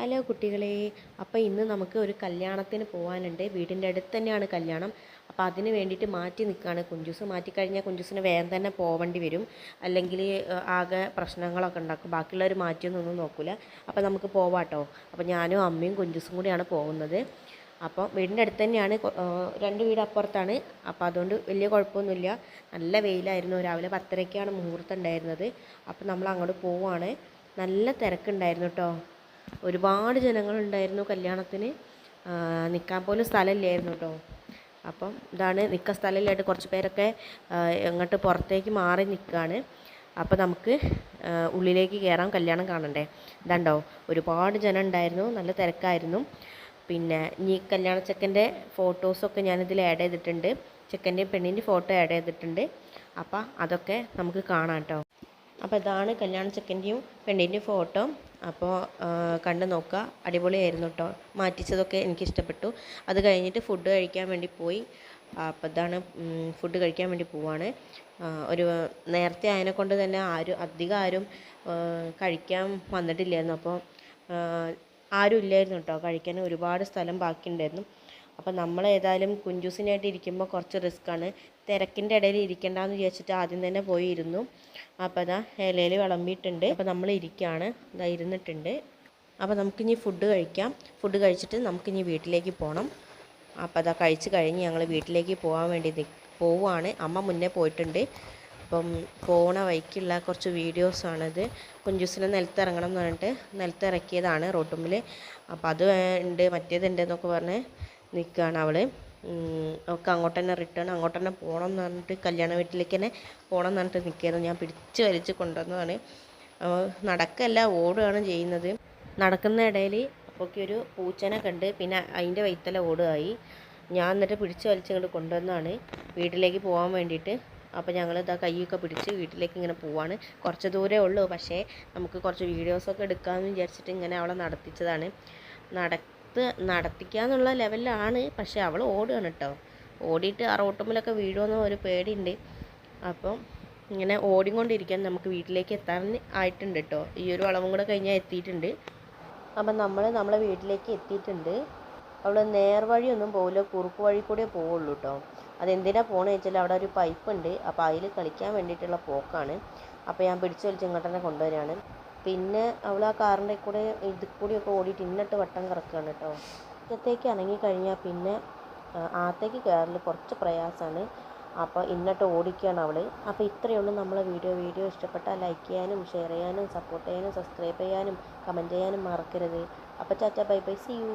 Hello കുട്ടികളെ അപ്പോൾ ഇന്ന് നമുക്ക് ഒരു കല്യാണത്തിന് പോകാനുണ്ട് വീടിന്റെ അടുത്ത് തന്നെയാണ് കല്യാണം. അപ്പോൾ അതിന് വേണ്ടിയിട്ട് മാറ്റി നിൽക്കുകയാണ് കുഞ്ചൂസ് മാറ്റി കഴിഞ്ഞാൽ കുഞ്ചൂസിന് വേഗം തന്നെ പോവേണ്ടി വരും. അല്ലെങ്കിൽ ആകെ പ്രശ്നങ്ങളൊക്കെ ഉണ്ടാക്കും. ബാക്കിയുള്ളവർ മാറ്റിയൊന്നും നോക്കില്ല അപ്പോൾ നമുക്ക് പോവാട്ടോ. അപ്പോൾ ഞാനും അമ്മയും കുഞ്ചൂസും കൂടിയാണ് പോകുന്നത്. അപ്പോൾ വീടിന്റെ അടുത്ത് തന്നെയാണ്. രണ്ട് വീട് അപ്പുറത്താണ്. അപ്പോൾ അതുകൊണ്ട് വലിയ കുഴപ്പമൊന്നുമില്ല. നല്ല വെയിലായിരുന്നു. രാവിലെ പത്തരയ്ക്കാണ് മുഹൂർത്തം ഉണ്ടായിരുന്നത്. അപ്പോൾ നമ്മൾ അങ്ങോട്ട് പോവുകയാണ് നല്ല തിരക്കുണ്ടായിരുന്നു കേട്ടോ ഒരുപാട് ജനങ്ങളുണ്ടായിരുന്നു കല്യാണത്തിന്. നിൽക്കാൻ പോലും സ്ഥലമില്ലായിരുന്നു കേട്ടോ അപ്പം ഇതാണ് നിൽക്കാൻ സ്ഥലമില്ലായിട്ട് കുറച്ച് പേരൊക്കെ എങ്ങോട്ട് പുറത്തേക്ക് മാറി നിൽക്കുകയാണ് അപ്പോൾ നമുക്ക് ഉള്ളിലേക്ക് കയറാം കല്യാണം കാണണ്ടേ. ഇതാണ്ടോ ഒരുപാട് ജനം ഉണ്ടായിരുന്നു നല്ല തിരക്കായിരുന്നു. പിന്നെ ഇനി കല്യാണ ചെക്കന്റെ ഫോട്ടോസൊക്കെ ഞാനിതിൽ ആഡ് ചെയ്തിട്ടുണ്ട്. ചെക്കന്റെയും പെണ്ണിന്റെയും ഫോട്ടോ ആഡ് ചെയ്തിട്ടുണ്ട്. അപ്പോൾ അതൊക്കെ നമുക്ക് കാണാം കേട്ടോ അപ്പോൾ ഇതാണ് കല്യാണ ചെക്കന്റെയും പെണ്ണിന്റെയും ഫോട്ടോ. അപ്പോൾ കണ്ടു നോക്കുക. അടിപൊളിയായിരുന്നു കേട്ടോ മാറ്റിച്ചതൊക്കെ എനിക്കിഷ്ടപ്പെട്ടു. അത് കഴിഞ്ഞിട്ട് ഫുഡ് കഴിക്കാൻ വേണ്ടി പോയി. അപ്പോൾ ഇതാണ് ഫുഡ് കഴിക്കാൻ വേണ്ടി പോവാണ്. ഒരു നേരത്തെ ആയതിനെ കൊണ്ട് തന്നെ ആരും അധികം ആരും കഴിക്കാൻ വന്നിട്ടില്ലായിരുന്നു. അപ്പോൾ ആരും ഇല്ലായിരുന്നു കേട്ടോ കഴിക്കാൻ ഒരുപാട് സ്ഥലം ബാക്കിയുണ്ടായിരുന്നു. അപ്പോൾ നമ്മൾ ഏതായാലും കുഞ്ചൂസിനായിട്ട് ഇരിക്കുമ്പോൾ കുറച്ച് റിസ്ക്കാണ് തിരക്കിന്റെ ഇടയിൽ ഇരിക്കണ്ടെന്ന് വിചാരിച്ചിട്ട് ആദ്യം തന്നെ പോയി ഇരുന്നു അപ്പോൾ അതാ ഇലയിൽ വിളമ്പിയിട്ടുണ്ട്. അപ്പോൾ നമ്മൾ ഇരിക്കുകയാണ് ഇതാ ഇരുന്നിട്ടുണ്ട്. അപ്പോൾ നമുക്കിനി ഫുഡ് കഴിക്കാം. ഫുഡ് കഴിച്ചിട്ട് നമുക്കിനി വീട്ടിലേക്ക് പോകണം അപ്പോൾ അതാ കഴിച്ച് കഴിഞ്ഞ് ഞങ്ങൾ വീട്ടിലേക്ക് പോകാൻ വേണ്ടി പോവുകയാണ് അമ്മ മുന്നേ പോയിട്ടുണ്ട്. അപ്പം പോണ വഴിക്കുള്ള കുറച്ച് വീഡിയോസാണിത് കുഞ്ചൂസിനെ നിലത്തിറങ്ങണം എന്ന് പറഞ്ഞിട്ട് നിലത്തിറക്കിയതാണ് റോട്ടുമ്പിൽ അപ്പോൾ അത് ഉണ്ട് മറ്റേതുണ്ട് എന്നൊക്കെ പറഞ്ഞ് നിൽക്കുകയാണ് അവൾ ഒക്കെ അങ്ങോട്ട് തന്നെ റിട്ടേൺ അങ്ങോട്ട് തന്നെ പോകണം എന്ന് പറഞ്ഞിട്ട് കല്യാണ വീട്ടിലേക്ക് തന്നെ പോകണം എന്ന് പറഞ്ഞിട്ട് നിൽക്കുകയായിരുന്നു ഞാൻ പിടിച്ച് വലിച്ച് കൊണ്ടുവന്നതാണ്. നടക്കല്ല ഓടുകയാണ് ചെയ്യുന്നത്. നടക്കുന്ന ഇടയിൽ അപ്പോഴേക്ക് ഒരു പൂച്ചനെ കണ്ട് പിന്നെ അതിന്റെ വൈത്തല ഓടുകയായി. ഞാൻ എന്നിട്ട് പിടിച്ച് വലിച്ചിങ്ങോട്ട് കൊണ്ടുവന്നതാണ്. വീട്ടിലേക്ക് പോകാൻ വേണ്ടിയിട്ട്. അപ്പോൾ ഞങ്ങൾ ഇതാ കൈയൊക്കെ പിടിച്ച് വീട്ടിലേക്ക് ഇങ്ങനെ പോവാണ്. കുറച്ച് ദൂരമേ ഉള്ളൂ. പക്ഷേ നമുക്ക് കുറച്ച് വീഡിയോസൊക്കെ എടുക്കാമെന്ന് വിചാരിച്ചിട്ട് ഇങ്ങനെ അവളെ നടത്തിച്ചതാണ്. നടത്ത് നടത്തിക്കാന്നുള്ള ലെവലിലാണ്. പക്ഷേ അവൾ ഓടുകയാണ് കേട്ടോ ഓടിയിട്ട് ആ റോട്ടുമ്പിലൊക്കെ വീഴുമെന്ന് ഒരു പേടിയുണ്ട്. അപ്പം ഇങ്ങനെ ഓടിക്കൊണ്ടിരിക്കാൻ നമുക്ക് വീട്ടിലേക്ക് എത്താൻ ആയിട്ടുണ്ട് കേട്ടോ ഈ ഒരു വളവും കൂടെ കഴിഞ്ഞാൽ എത്തിയിട്ടുണ്ട്. അപ്പം നമ്മൾ നമ്മളെ വീട്ടിലേക്ക് എത്തിയിട്ടുണ്ട്. അവൾ നേർവഴിയൊന്നും പോകില്ല കുറുക്ക് വഴി കൂടെ പോവുള്ളൂ കേട്ടോ അതെന്തിനാ പോകണമെന്ന് വെച്ചാൽ അവിടെ ഒരു പൈപ്പ് ഉണ്ട് അപ്പോൾ അതിൽ കളിക്കാൻ വേണ്ടിയിട്ടുള്ള പോക്കാണ്. അപ്പോൾ ഞാൻ പിടിച്ചു വലിച്ച് ഇങ്ങോട്ട് തന്നെ കൊണ്ടുവരികയാണ് പിന്നെ അവൾ ആ കാറിന്റെ കൂടെ ഇതിൽ കൂടിയൊക്കെ ഓടിയിട്ട് ഇന്നിട്ട് വട്ടം കറക്കുകയാണ് കേട്ടോ. ഇന്നത്തേക്ക് ഇറങ്ങിക്കഴിഞ്ഞാൽ പിന്നെ ആത്തേക്ക് കയറൽ കുറച്ച് പ്രയാസമാണ് അപ്പോൾ ഇന്നിട്ട് ഓടിക്കുകയാണ് അവൾ അപ്പോൾ ഇത്രയേ ഉള്ളൂ നമ്മളെ വീഡിയോ. വീഡിയോ ഇഷ്ടപ്പെട്ടാൽ ലൈക്ക് ചെയ്യാനും ഷെയർ ചെയ്യാനും സപ്പോർട്ട് ചെയ്യാനും സബ്സ്ക്രൈബ് ചെയ്യാനും കമന്റ് ചെയ്യാനും മറക്കരുത്. അപ്പോൾ ചാച്ച ബൈ ബൈ സി യു